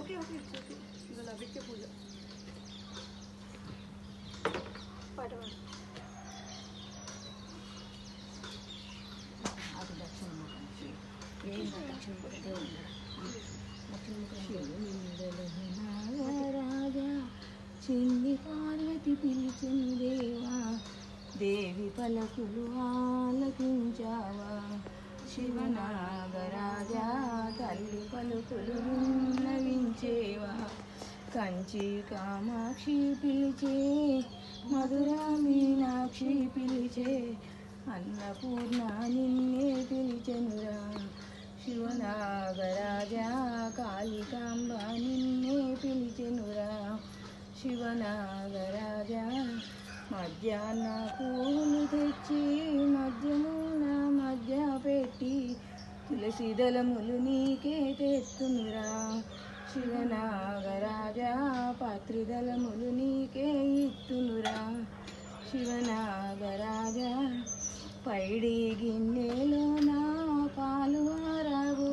Okay okay it's okay गुलाबी के पूजा पाठ రాజా చిన్ని పార్వతి పిలిచిన దేవా దేవి పలకులు ఆలకించావా శివనాగరాజా తల్లి పలుకులు నవించేవా కంచి కామాక్షి పిలిచే మధురా మీనాక్షి పిలిచే అన్నపూర్ణ నిన్నే పిలిచెనురా. శివనాగరాజా కాళికాంబ నిన్నే పిలిచెనురా. శివనాగరాజా మధ్యాహ్న పూలు తెచ్చి మధ్యమున మధ్య పెట్టి తులసి దళములు నీకే తెస్తునురా శివనాగరాజా పత్రిదళములు